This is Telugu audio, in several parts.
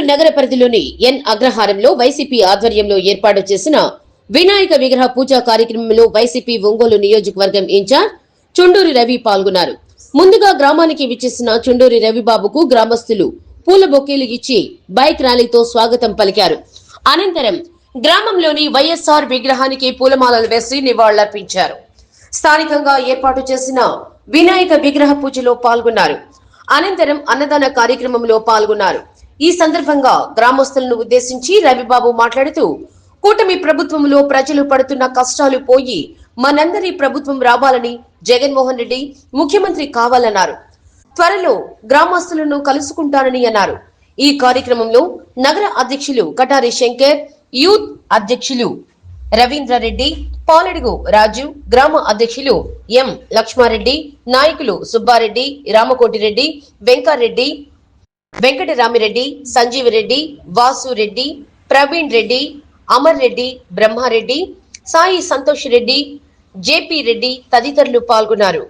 నెల్లూరు నగర పరిధిలోని ఎన్ అగ్రహారంలో వైసీపీ ఆధ్వర్యంలో ఏర్పాటు చేసిన వినాయక విగ్రహ పూజా కార్యక్రమంలో వైసీపీ ఒంగోలు నియోజకవర్గం ఇన్ఛార్జ్ చుండూరి రవి పాల్గొన్నారు. ముందుగా గ్రామానికి విచ్చేసిన చుండూరి రవిబాబుకు గ్రామస్తులు పూల బొకేలు ఇచ్చి బైక్ ర్యాలీతో స్వాగతం పలికారు. అనంతరం గ్రామంలోని వైఎస్ఆర్ విగ్రహానికి పూలమాలలు వేసి నివాళులర్పించారు. స్థానికంగా ఏర్పాటు చేసిన వినాయక విగ్రహ పూజలో పాల్గొన్నారు. అనంతరం అన్నదాన కార్యక్రమంలో పాల్గొన్నారు. ఈ సందర్భంగా గ్రామస్తులను ఉద్దేశించి రవిబాబు మాట్లాడుతూ కూటమి ప్రభుత్వంలో ప్రజలు పడుతున్న కష్టాలు పోయి మనందరి ప్రభుత్వం రావాలని జగన్మోహన్ రెడ్డి ముఖ్యమంత్రి కావాలన్నారు. త్వరలో గ్రామస్తులను కలుసుకుంటానని అన్నారు. ఈ కార్యక్రమంలో నగర అధ్యక్షులు కటారి శంకర్ యూత్ అధ్యక్షులు రవీంద్రారెడ్డి పాలడుగు రాజు గ్రామ అధ్యక్షులు ఎం లక్ష్మారెడ్డి నాయకులు సుబ్బారెడ్డి రామకోటిరెడ్డి వెంకారెడ్డి వెంకటరామిరెడ్డి సంజీవరెడ్డి వాసురెడ్డి ప్రవీణ్ రెడ్డి అమర్ రెడ్డి బ్రహ్మారెడ్డి సాయి సంతోష్ రెడ్డి జేపీ రెడ్డి తదితరులు పాల్గొన్నారు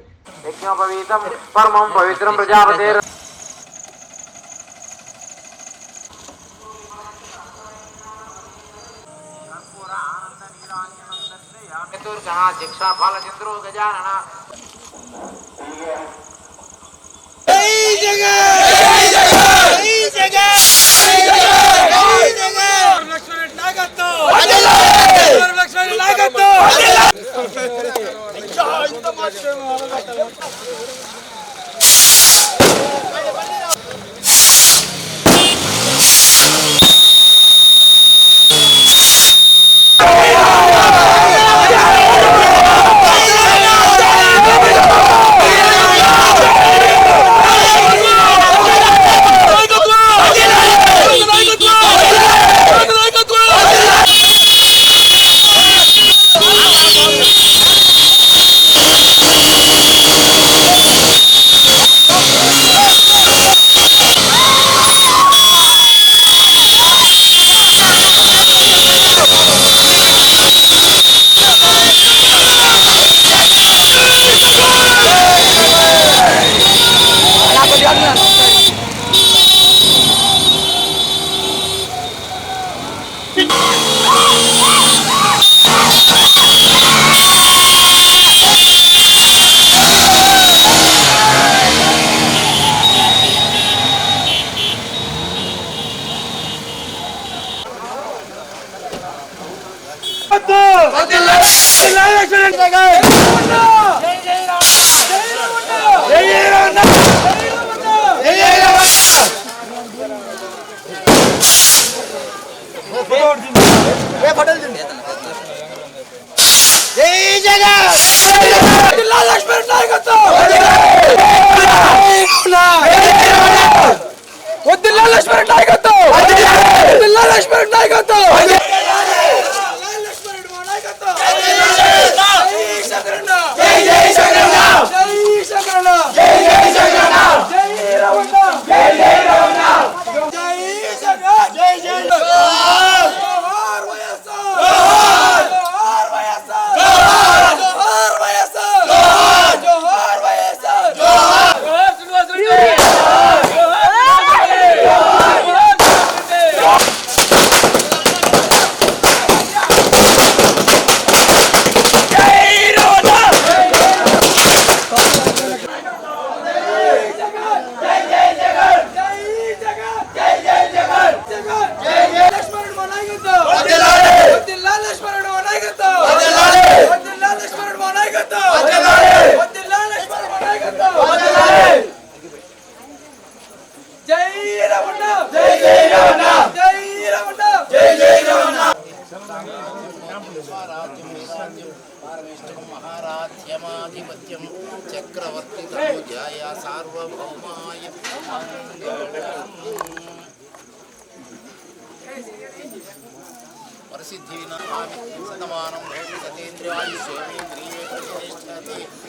아, 빨리 빨리 లక్ష్మణ్ నాయకత్వం వద్దిల్లా లక్ష్మణ్ నాయకత్వం వద్దిల్లా లక్ష్మణ్ నాయకత్వం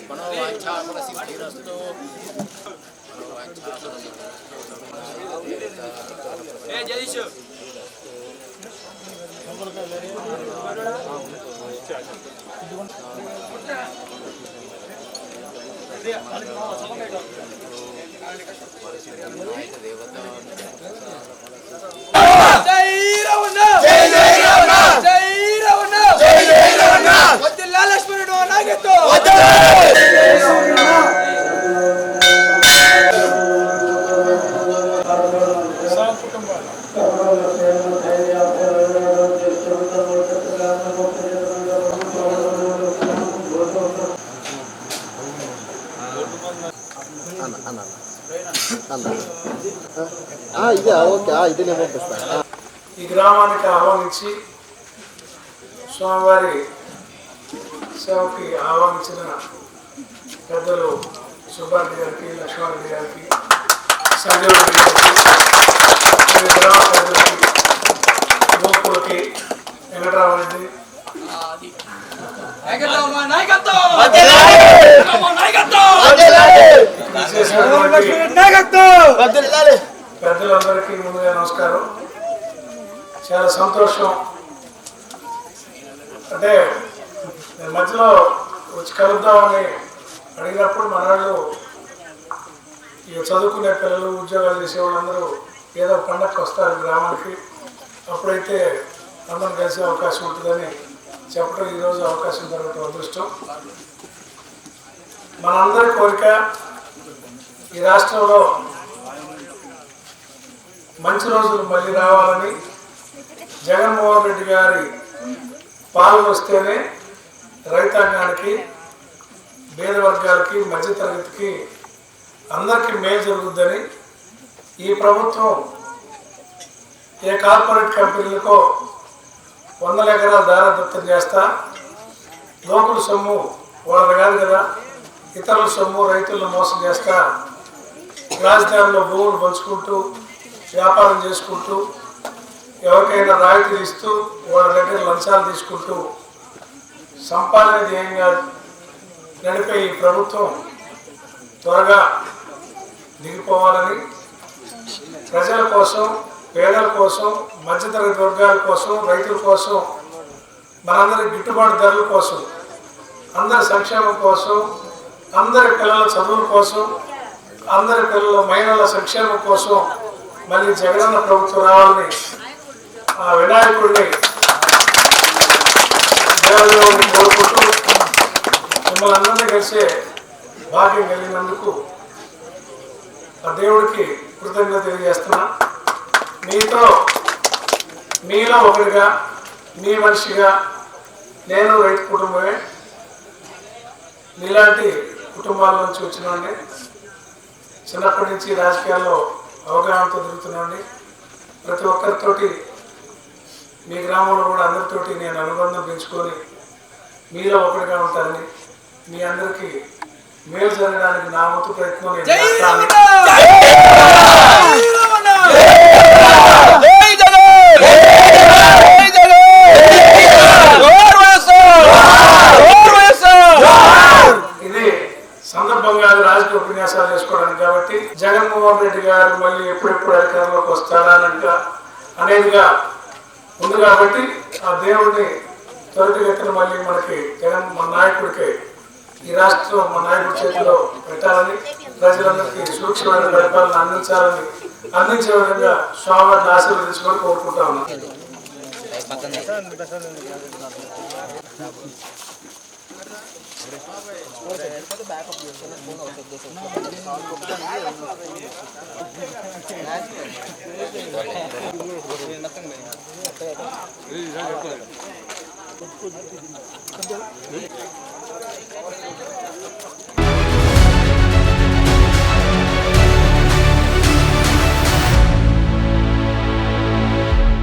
జయీష్ ప్రసిద్ధిరస్తు వినాయక దేవత జై రమణ జై జై రమణ జై రమణ జై జై రమణ వదిలా లక్ష్మణుడు నాగతో ఇదే ఓకే ఇది నేను పంపిస్తాను ఈ గ్రామానికి ఆహ్వానించి స్వామివారి సేవకి ఆహ్వానించిన పెద్దలు సుబ్బారెడ్డి గారికి లక్ష్మారెడ్డి గారికి సంజయ్ రెడ్డి గారికి గ్రామ పెద్దలకి గోకులకి వెంకటరామరెడ్డి పెద్దలందరికీ ముందుగా నమస్కారం. చాలా సంతోషం. అంటే నేను మధ్యలో వచ్చి కలుద్దామని అడిగినప్పుడు మన వాళ్ళు ఇక చదువుకునే పిల్లలు ఉద్యోగాలు చేసే వాళ్ళందరూ ఏదో పండగకు వస్తారు గ్రామానికి. అప్పుడైతే అందరం కలిసే అవకాశం ఉంటుందని చెప్పడం ఈరోజు అవకాశం జరగటం అదృష్టం. మనందరి కోరిక ఈ రాష్ట్రంలో మంచి రోజులు మళ్ళీ రావాలని జగన్మోహన్ రెడ్డి గారి పాలు వస్తేనే రైతాంగానికి పేద వర్గాలకి మధ్యతరగతికి అందరికీ మేలు జరుగుద్దని ఈ ప్రభుత్వం ఏ కార్పొరేట్ కంపెనీలకో వందల ఎకరాల దారదత్తం చేస్తా లోకల్ సొమ్ము వాళ్ళది కాదు కదా ఇతరుల సొమ్ము రైతులను మోసం చేస్తా రాజధానిలో భూములు పంచుకుంటూ వ్యాపారం చేసుకుంటూ ఎవరికైనా రాయితీలు ఇస్తూ వాళ్ళ దగ్గర లంచాలు తీసుకుంటూ సంపాదన ధ్యేయంగా నడిపే ఈ ప్రభుత్వం త్వరగా దిగిపోవాలని ప్రజల కోసం పేదల కోసం మధ్యతరగతి వర్గాల కోసం రైతుల కోసం మనందరి గిట్టుబాటు ధరల కోసం అందరి సంక్షేమం కోసం అందరి పిల్లల చదువుల కోసం అందరి పిల్లల మహిళల సంక్షేమం కోసం మళ్ళీ జగనన్న ప్రభుత్వం రావాలని ఆ వినాయకుడిని దేవదేవుడిని కోరుకుంటూ మిమ్మల్ని అందరినీ కలిసే భాగ్యం కలిగినందుకు ఆ దేవుడికి కృతజ్ఞత తెలియజేస్తున్నా మీతో మీలో ఒకరిగా మీ మనిషిగా నేను రైతు కుటుంబమే మీలాంటి కుటుంబాల నుంచి వచ్చినండి చిన్నప్పటి నుంచి రాజకీయాల్లో అవగాహనతో తిరుగుతున్నాండి ప్రతి ఒక్కరితోటి మీ గ్రామంలో కూడా అందరితోటి నేను అనుబంధం పెంచుకొని మీలో ఒకటిగా ఉంటానని మీ అందరికీ మేలు జరగడానికి నా వంతు ప్రయత్నం నేను సందర్భంగా రాజకీయ ఉపన్యాసాలు చేసుకోవడానికి కాబట్టి జగన్మోహన్ రెడ్డి గారు మళ్ళీ ఎప్పుడెప్పుడు అధికారంలోకి వస్తారా అని అనేదిగా ఉంది కాబట్టి ఆ దేవుడిని తొలి ఎత్తున మళ్ళీ మనకి జగన్ మన నాయకుడికి ఈ రాష్ట్రం మన నాయకుడి చేతిలో పెట్టాలని ప్రజలందరికీ సూక్ష్మమైన పరిపాలన అందించాలని అందించే విధంగా స్వామివారిని ఆశీర్వదించుకొని కోరుకుంటా ఉన్నాం. É,